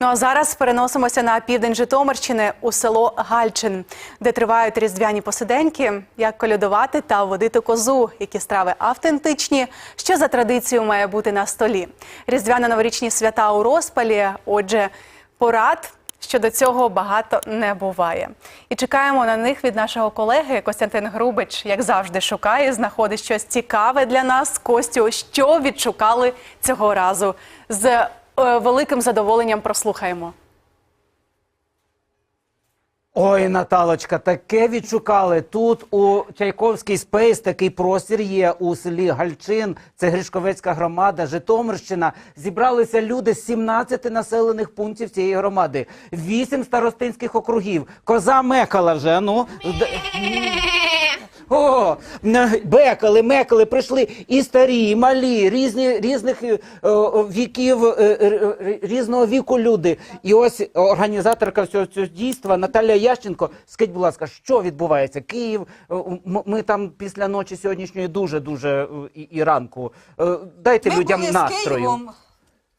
Ну а зараз переносимося на південь Житомирщини у село Гальчин, де тривають різдвяні посиденьки, як колядувати та водити козу, які страви автентичні, що за традицією має бути на столі. Різдвяно-новорічні свята у розпалі. Отже, порад щодо цього багато не буває. І чекаємо на них від нашого колеги Костянтин Грубич, як завжди, шукає, знаходить щось цікаве для нас. Костю, що відшукали цього разу? З великим задоволенням прослухаємо. Ой, Наталочка, таке відшукали. Тут у Чайковський спейс такий простір є у селі Гальчин. Це Гришковецька громада, Житомирщина. Зібралися люди з 17 населених пунктів цієї громади. Вісім старостинських округів. Коза мекала вже. Ну о, бекали, мекали, прийшли і старі, і малі, різні, різних е, о, віків, е, е, різного віку люди. І ось організаторка всього цього дійства Наталя Ященко. Скажіть, будь ласка, що відбувається? Київ, ми там після ночі сьогоднішньої дуже дуже і, і ранку. Дайте Ми людям були з настрою. Києвом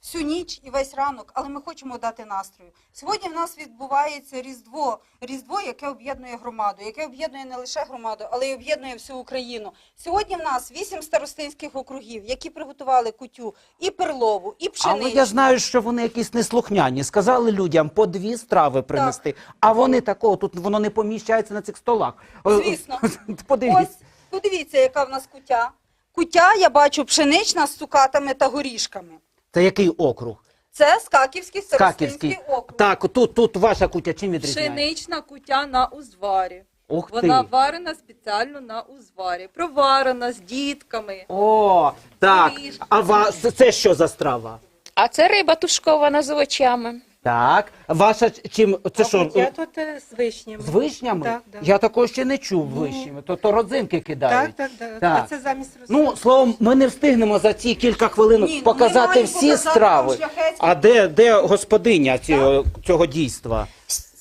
всю ніч і весь ранок, але ми хочемо дати настрою. Сьогодні в нас відбувається Різдво, Різдво, яке об'єднує громаду, яке об'єднує не лише громаду, але й об'єднує всю Україну. Сьогодні в нас вісім старостинських округів, які приготували кутю і перлову, і пшеничну. Але я знаю, що вони якісь неслухняні. Сказали людям по дві страви принести, а вони такого тут воно не поміщається на цих столах. Е, Звісно. Подивіться. Ось подивіться, яка в нас кутя. Кутя, я бачу, пшенична з цукатами та горішками. Це який округ? Це Скаківський старостинський Скаківський. округ. Так, тут, тут ваша кутя чим відрізняється? Пшенична кутя на узварі. Ух Вона варена спеціально на узварі. Проварена з дітками. О, так. Горішки. А ва... це- це що за страва? А це риба тушкована з овочами. Так. Ваша ч- чим це що? Я тут е, з вишнями. З вишнями? Так, да. Я такого ще не чув вишнями. То, то родзинки кидають. Так, так, так. Так. А це замість. Ну, словом, ми не встигнемо за ці кілька хвилин Ні, ну, показати всі показати страви. шляхетські. А де, де господиня цього, цього дійства?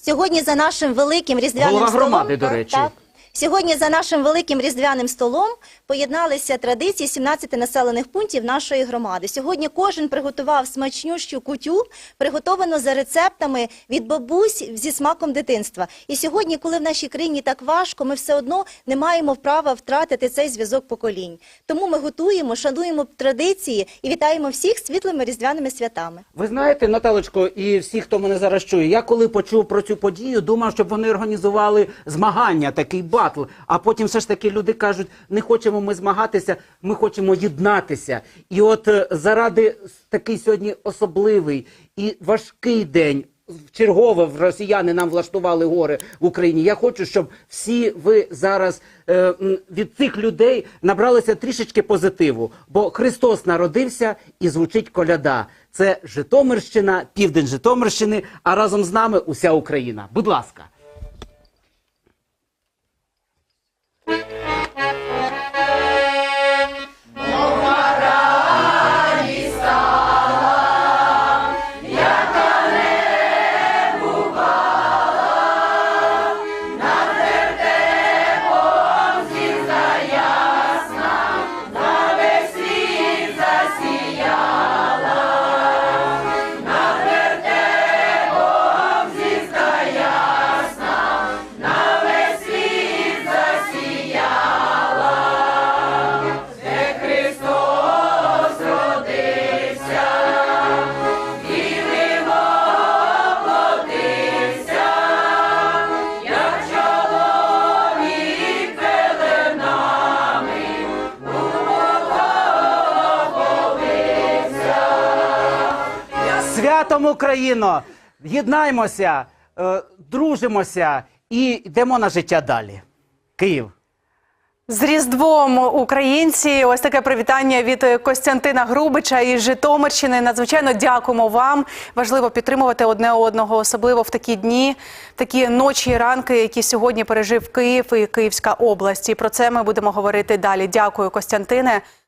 Сьогодні за нашим великим різдвяним Голова столом громади, до речі. так. Сьогодні за нашим великим різдвяним столом поєдналися традиції 17 населених пунктів нашої громади. Сьогодні кожен приготував смачнющу кутю, приготовану за рецептами від бабусь зі смаком дитинства. І сьогодні, коли в нашій країні так важко, ми все одно не маємо права втратити цей зв'язок поколінь. Тому ми готуємо, шануємо традиції і вітаємо всіх світлими різдвяними святами. Ви знаєте, Наталочко, і всі, хто мене зараз чує, я коли почув про цю подію, думав, щоб вони організували змагання, такий батл. А потім все ж таки люди кажуть, не хочемо ми змагатися, ми хочемо єднатися. І от е, заради такий сьогодні особливий і важкий день. Чергове росіяни нам влаштували гори в Україні. Я хочу, щоб всі ви зараз е, від цих людей набралися трішечки позитиву, бо Христос народився і звучить коляда. Це Житомирщина, південь Житомирщини, а разом з нами уся Україна. Будь ласка. Святом Україно! Єднаймося, е, дружимося і йдемо на життя далі. Київ. З Різдвом українці, ось таке привітання від Костянтина Грубича із Житомирщини. Надзвичайно дякуємо вам. Важливо підтримувати одне одного, особливо в такі дні, такі ночі і ранки, які сьогодні пережив Київ і Київська область. І про це ми будемо говорити далі. Дякую, Костянтине.